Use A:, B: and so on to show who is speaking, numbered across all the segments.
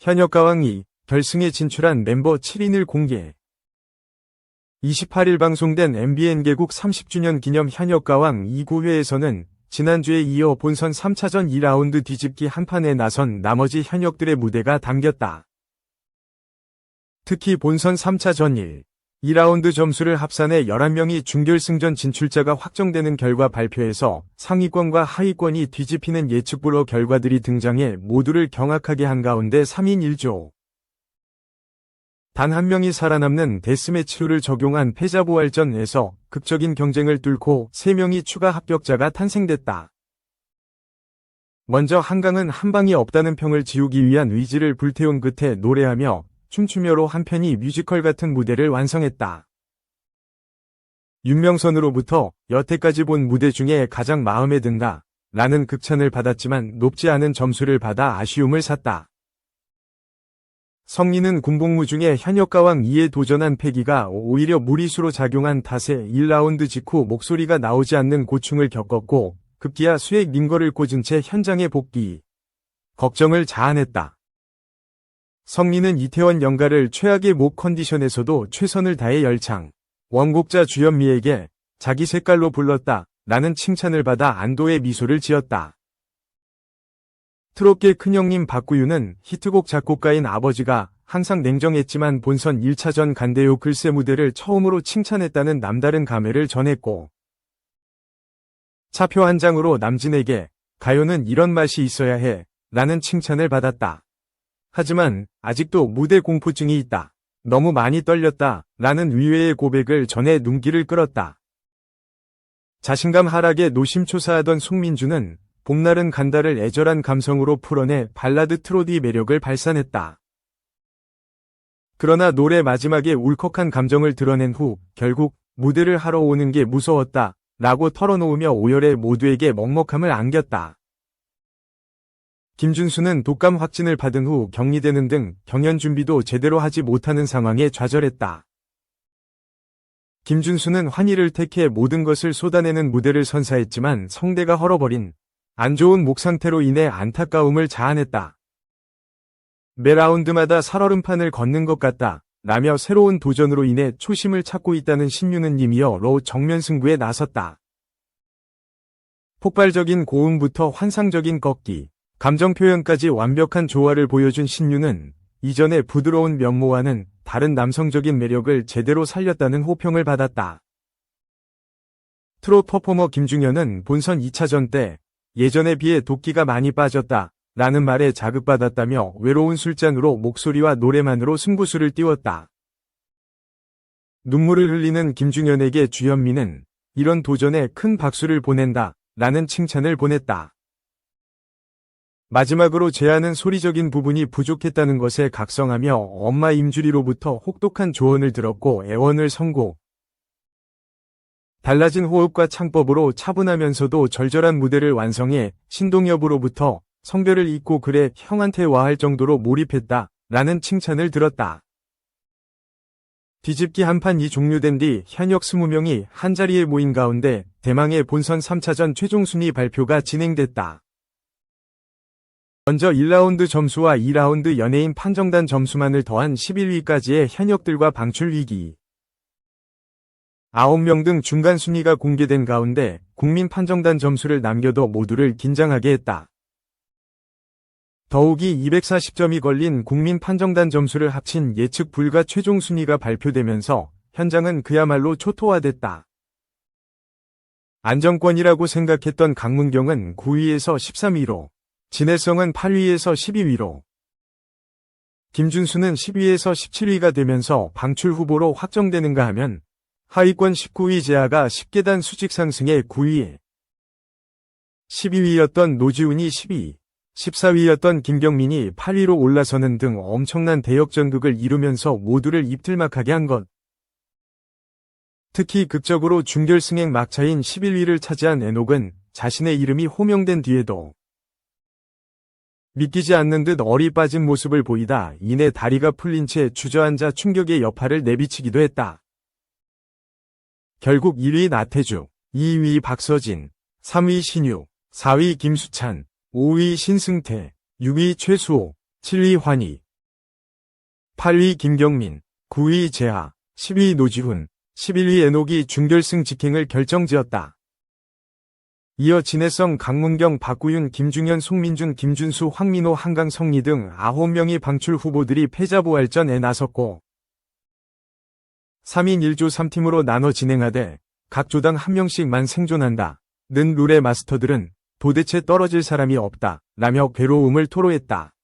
A: 현역 가왕이 결승에 진출한 멤버 7인을 공개. 28일 방송된 MBN 개국 30주년 기념 현역 가왕 2구회에서는 지난주에 이어 본선 3차전 2라운드 뒤집기 한판에 나선 나머지 현역들의 무대가 담겼다. 특히 본선 3차전 1, 2라운드 점수를 합산해 11명이 준결승전 진출자가 확정되는 결과 발표에서 상위권과 하위권이 뒤집히는 예측불허 결과들이 등장해 모두를 경악하게 한 가운데 3인 1조. 단 한 명이 살아남는 데스매치 룰을 적용한 패자부활전에서 극적인 경쟁을 뚫고 3명이 추가 합격자가 탄생됐다. 먼저 한강은 한 방이 없다는 평을 지우기 위한 의지를 불태운 끝에 노래하며 춤추며로 한편이 뮤지컬 같은 무대를 완성했다. 윤명선으로부터 여태까지 본 무대 중에 가장 마음에 든다. 라는 극찬을 받았지만 높지 않은 점수를 받아 아쉬움을 샀다. 성리는 군복무 중에 현역가왕 2에 도전한 패기가 오히려 무리수로 작용한 탓에 1라운드 직후 목소리가 나오지 않는 고충을 겪었고 급기야 수액 링거를 꽂은 채 현장에 복귀. 걱정을 자아냈다. 성리는 이태원 연가를 최악의 목 컨디션에서도 최선을 다해 열창. 원곡자 주현미에게 자기 색깔로 불렀다. 라는 칭찬을 받아 안도의 미소를 지었다. 트롯계 큰형님 박구유는 히트곡 작곡가인 아버지가 항상 냉정했지만 본선 1차전 간대요 글쎄 무대를 처음으로 칭찬했다는 남다른 감회를 전했고 차표 한 장으로 남진에게 가요는 이런 맛이 있어야 해 라는 칭찬을 받았다. 하지만 아직도 무대 공포증이 있다. 너무 많이 떨렸다. 라는 의외의 고백을 전해 눈길을 끌었다. 자신감 하락에 노심초사하던 송민주는 봄날은 간다를 애절한 감성으로 풀어내 발라드 트로디 매력을 발산했다. 그러나 노래 마지막에 울컥한 감정을 드러낸 후 결국 무대를 하러 오는 게 무서웠다. 라고 털어놓으며 오열의 모두에게 먹먹함을 안겼다. 김준수는 독감 확진을 받은 후 격리되는 등 경연 준비도 제대로 하지 못하는 상황에 좌절했다. 김준수는 환희를 택해 모든 것을 쏟아내는 무대를 선사했지만 성대가 헐어버린 안 좋은 목 상태로 인해 안타까움을 자아냈다. 매 라운드마다 살얼음판을 걷는 것 같다. 라며 새로운 도전으로 인해 초심을 찾고 있다는 신유는 님이여 로 정면 승부에 나섰다. 폭발적인 고음부터 환상적인 꺾기, 감정 표현까지 완벽한 조화를 보여준 신유는 이전의 부드러운 면모와는 다른 남성적인 매력을 제대로 살렸다는 호평을 받았다. 트롯 퍼포머 김중현은 본선 2차전 때 예전에 비해 도끼가 많이 빠졌다. 라는 말에 자극받았다며 외로운 술잔으로 목소리와 노래만으로 승부수를 띄웠다. 눈물을 흘리는 김중현에게 주현미는 이런 도전에 큰 박수를 보낸다. 라는 칭찬을 보냈다. 마지막으로 제안은 소리적인 부분이 부족했다는 것에 각성하며 엄마 임주리로부터 혹독한 조언을 들었고 애원을 선고. 달라진 호흡과 창법으로 차분하면서도 절절한 무대를 완성해 신동엽으로부터 성별을 잊고 그래 형한테 와할 정도로 몰입했다. 라는 칭찬을 들었다. 뒤집기 한 판이 종료된 뒤 현역 20명이 한자리에 모인 가운데 대망의 본선 3차전 최종 순위 발표가 진행됐다. 먼저 1라운드 점수와 2라운드 연예인 판정단 점수만을 더한 11위까지의 현역들과 방출 위기. 9명 등 중간 순위가 공개된 가운데 국민 판정단 점수를 남겨도 모두를 긴장하게 했다. 더욱이 240점이 걸린 국민 판정단 점수를 합친 예측 불가 최종 순위가 발표되면서 현장은 그야말로 초토화됐다. 안정권이라고 생각했던 강문경은 9위에서 13위로, 진해성은 8위에서 12위로, 김준수는 10위에서 17위가 되면서 방출 후보로 확정되는가 하면 하위권 19위 제아가 10계단 수직 상승해 9위에 12위였던 노지훈이 10위, 14위였던 김경민이 8위로 올라서는 등 엄청난 대역전극을 이루면서 모두를 입틀막하게 한 것. 특히 극적으로 준결승행 막차인 11위를 차지한 에녹은 자신의 이름이 호명된 뒤에도 믿기지 않는 듯 어리 빠진 모습을 보이다 이내 다리가 풀린 채 주저앉아 충격의 여파를 내비치기도 했다. 결국 1위 나태주, 2위 박서진, 3위 신유, 4위 김수찬, 5위 신승태, 6위 최수호, 7위 환희, 8위 김경민, 9위 재하, 10위 노지훈, 11위 에녹이 준결승 직행을 결정지었다. 이어 진해성, 강문경, 박구윤, 김중현, 송민준, 김준수, 황민호, 한강, 성리 등 9명의 방출 후보들이 패자부활전에 나섰고 3인 1조 3팀으로 나눠 진행하되 각 조당 한 명씩만 생존한다. 는 룰의 마스터들은 도대체 떨어질 사람이 없다. 라며 괴로움을 토로했다.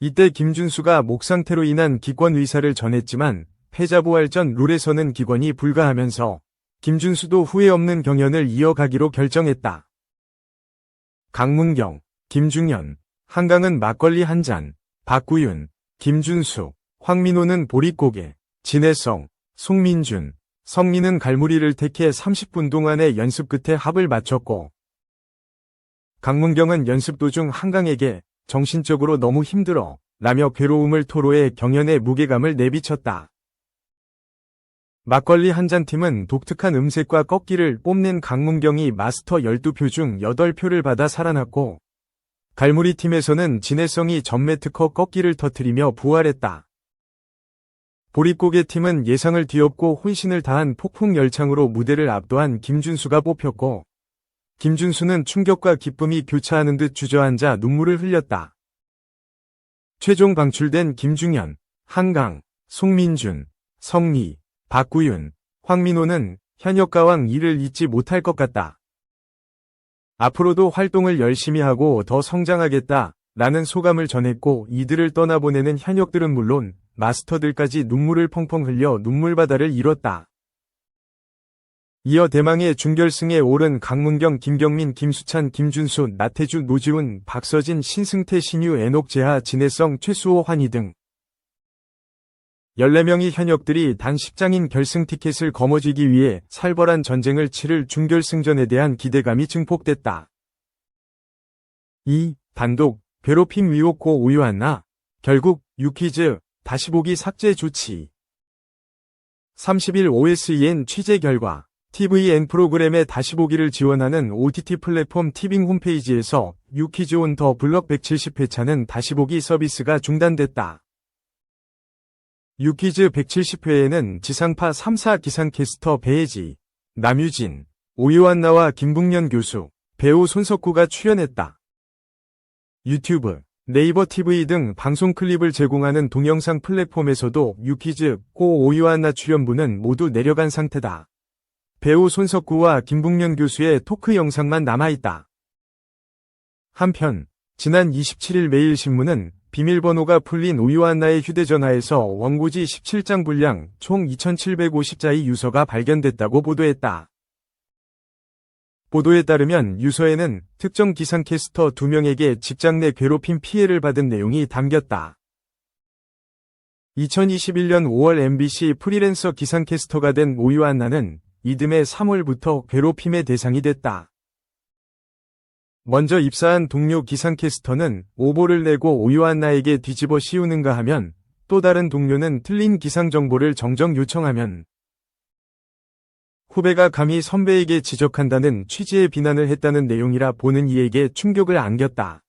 A: 이때 김준수가 목 상태로 인한 기권 의사를 전했지만 패자부활전 룰에서는 기권이 불가하면서 김준수도 후회 없는 경연을 이어가기로 결정했다. 강문경, 김중현, 한강은 막걸리 한 잔, 박구윤, 김준수, 황민호는 보릿고개, 진해성, 송민준, 성민은 갈무리를 택해 30분 동안의 연습 끝에 합을 마쳤고 강문경은 연습 도중 한강에게 정신적으로 너무 힘들어 라며 괴로움을 토로해 경연의 무게감을 내비쳤다. 막걸리 한 잔 팀은 독특한 음색과 꺾기를 뽐낸 강문경이 마스터 12표 중 8표를 받아 살아났고 갈무리 팀에서는 진해성이 전매 특허 꺾기를 터뜨리며 부활했다. 보릿고개 팀은 예상을 뒤엎고 혼신을 다한 폭풍 열창으로 무대를 압도한 김준수가 뽑혔고 김준수는 충격과 기쁨이 교차하는 듯 주저앉아 눈물을 흘렸다. 최종 방출된 김중현, 한강, 송민준, 성리, 박구윤, 황민호는 현역 가왕 이를 잊지 못할 것 같다. 앞으로도 활동을 열심히 하고 더 성장하겠다. 라는 소감을 전했고 이들을 떠나보내는 현역들은 물론 마스터들까지 눈물을 펑펑 흘려 눈물바다를 이뤘다. 이어 대망의 준결승에 오른 강문경, 김경민, 김수찬, 김준수, 나태주, 노지훈, 박서진, 신승태, 신유, 애녹 재하, 진해성, 최수호, 환희 등 14명의 현역들이 단 10장인 결승 티켓을 거머쥐기 위해 살벌한 전쟁을 치를 준결승전에 대한 기대감이 증폭됐다. 2. 단독, 괴롭힘 위혹 고 오유한나, 결국, 유퀴즈, 다시 보기 삭제 조치. 30일 OSEN 취재 결과, TVN 프로그램의 다시 보기를 지원하는 OTT 플랫폼 티빙 홈페이지에서 유퀴즈 온 더 블럭 170회차는 다시 보기 서비스가 중단됐다. 유퀴즈 170회에는 지상파 3사 기상캐스터 배혜지, 남유진, 오유한나와 김북년 교수, 배우 손석구가 출연했다. 유튜브, 네이버 TV 등 방송 클립을 제공하는 동영상 플랫폼에서도 유퀴즈, 고 오유한나 출연부는 모두 내려간 상태다. 배우 손석구와 김북년 교수의 토크 영상만 남아있다. 한편, 지난 27일 매일신문은 비밀번호가 풀린 오유한 나의 휴대전화에서 원고지 17장 분량 총 2750자의 유서가 발견됐다고 보도했다. 보도에 따르면 유서에는 특정 기상캐스터 2명에게 직장 내 괴롭힘 피해를 받은 내용이 담겼다. 2021년 5월 MBC 프리랜서 기상캐스터가 된 오유한나는 이듬해 3월부터 괴롭힘의 대상이 됐다. 먼저 입사한 동료 기상캐스터는 오보를 내고 오유한 나에게 뒤집어 씌우는가 하면 또 다른 동료는 틀린 기상 정보를 정정 요청하면 후배가 감히 선배에게 지적한다는 취지의 비난을 했다는 내용이라 보는 이에게 충격을 안겼다.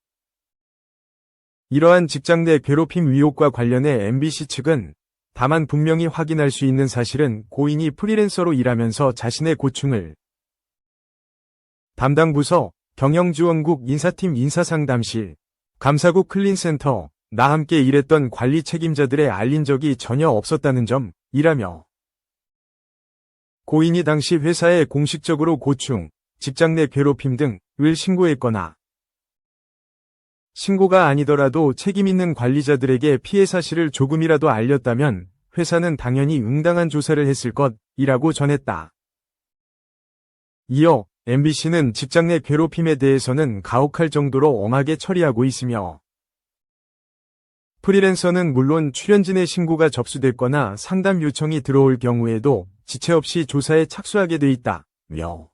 A: 이러한 직장 내 괴롭힘 의혹과 관련해 MBC 측은 다만 분명히 확인할 수 있는 사실은 고인이 프리랜서로 일하면서 자신의 고충을 담당 부서, 경영지원국 인사팀 인사상담실, 감사국 클린센터, 나 함께 일했던 관리 책임자들의 알린 적이 전혀 없었다는 점 이라며. 고인이 당시 회사에 공식적으로 고충, 직장 내 괴롭힘 등을 신고했거나. 신고가 아니더라도 책임있는 관리자들에게 피해 사실을 조금이라도 알렸다면 회사는 당연히 응당한 조사를 했을 것이라고 전했다. 이어 MBC는 직장 내 괴롭힘에 대해서는 가혹할 정도로 엄하게 처리하고 있으며 프리랜서는 물론 출연진의 신고가 접수됐거나 상담 요청이 들어올 경우에도 지체 없이 조사에 착수하게 돼 있다며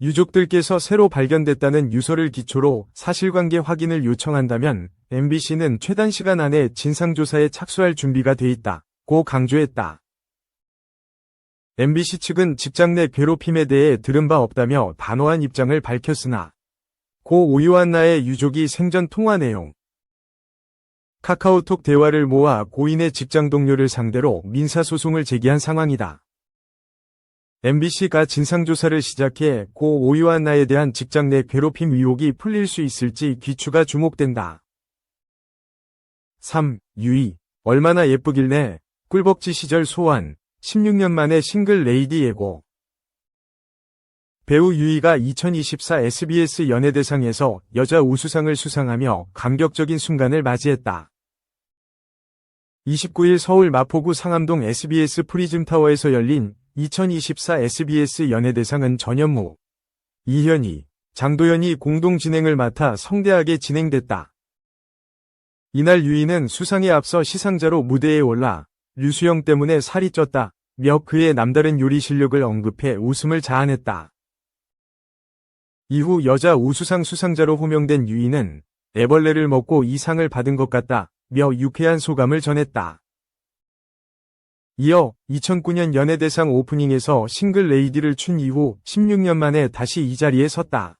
A: 유족들께서 새로 발견됐다는 유서를 기초로 사실관계 확인을 요청한다면 MBC는 최단 시간 안에 진상조사에 착수할 준비가 돼 있다고 강조했다. MBC 측은 직장 내 괴롭힘에 대해 들은 바 없다며 단호한 입장을 밝혔으나 고 오유한나의 유족이 생전 통화 내용 카카오톡 대화를 모아 고인의 직장 동료를 상대로 민사소송을 제기한 상황이다. MBC가 진상조사를 시작해 고 오유한나에 대한 직장 내 괴롭힘 의혹이 풀릴 수 있을지 귀추가 주목된다. 3. 유이. 얼마나 예쁘길래 꿀벅지 시절 소환. 16년 만에 싱글 레이디 예고. 배우 유이가 2024 SBS 연예대상에서 여자 우수상을 수상하며 감격적인 순간을 맞이했다. 29일 서울 마포구 상암동 SBS 프리즘타워에서 열린 2024 SBS 연예대상은 전현무, 이현희, 장도연이 공동 진행을 맡아 성대하게 진행됐다. 이날 유이는 수상에 앞서 시상자로 무대에 올라 류수영 때문에 살이 쪘다. 며 그의 남다른 요리 실력을 언급해 웃음을 자아냈다. 이후 여자 우수상 수상자로 호명된 유이는 애벌레를 먹고 이 상을 받은 것 같다. 며 유쾌한 소감을 전했다. 이어 2009년 연예대상 오프닝에서 싱글 레이디를 춘 이후 16년 만에 다시 이 자리에 섰다.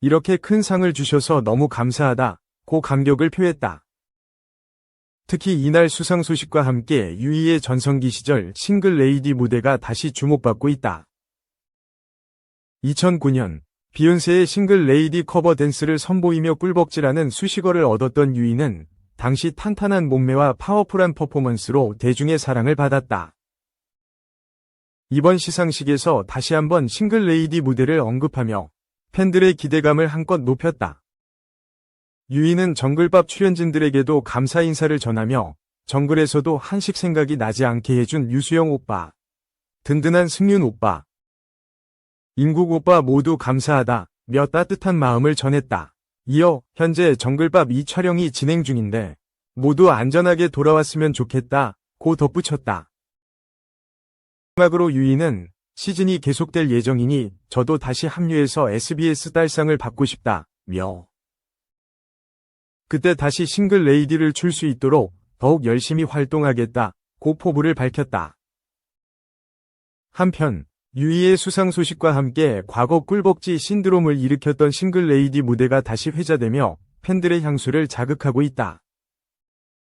A: 이렇게 큰 상을 주셔서 너무 감사하다. 고 감격을 표했다. 특히 이날 수상 소식과 함께 유이의 전성기 시절 싱글 레이디 무대가 다시 주목받고 있다. 2009년 비욘세의 싱글 레이디 커버 댄스를 선보이며 꿀벅지라는 수식어를 얻었던 유이는 당시 탄탄한 몸매와 파워풀한 퍼포먼스로 대중의 사랑을 받았다. 이번 시상식에서 다시 한번 싱글 레이디 무대를 언급하며 팬들의 기대감을 한껏 높였다. 유이는 정글밥 출연진들에게도 감사 인사를 전하며 정글에서도 한식 생각이 나지 않게 해준 유수영 오빠, 든든한 승윤 오빠, 인국 오빠 모두 감사하다 며 따뜻한 마음을 전했다. 이어 현재 정글밥 2 촬영이 진행 중인데 모두 안전하게 돌아왔으면 좋겠다 고 덧붙였다. 마지막으로 유이는 시즌이 계속될 예정이니 저도 다시 합류해서 SBS 딸상을 받고 싶다 며 그때 다시 싱글 레이디를 출 수 있도록 더욱 열심히 활동하겠다 고 포부를 밝혔다. 한편 유이의 수상 소식과 함께 과거 꿀벅지 신드롬을 일으켰던 싱글 레이디 무대가 다시 회자되며 팬들의 향수를 자극하고 있다.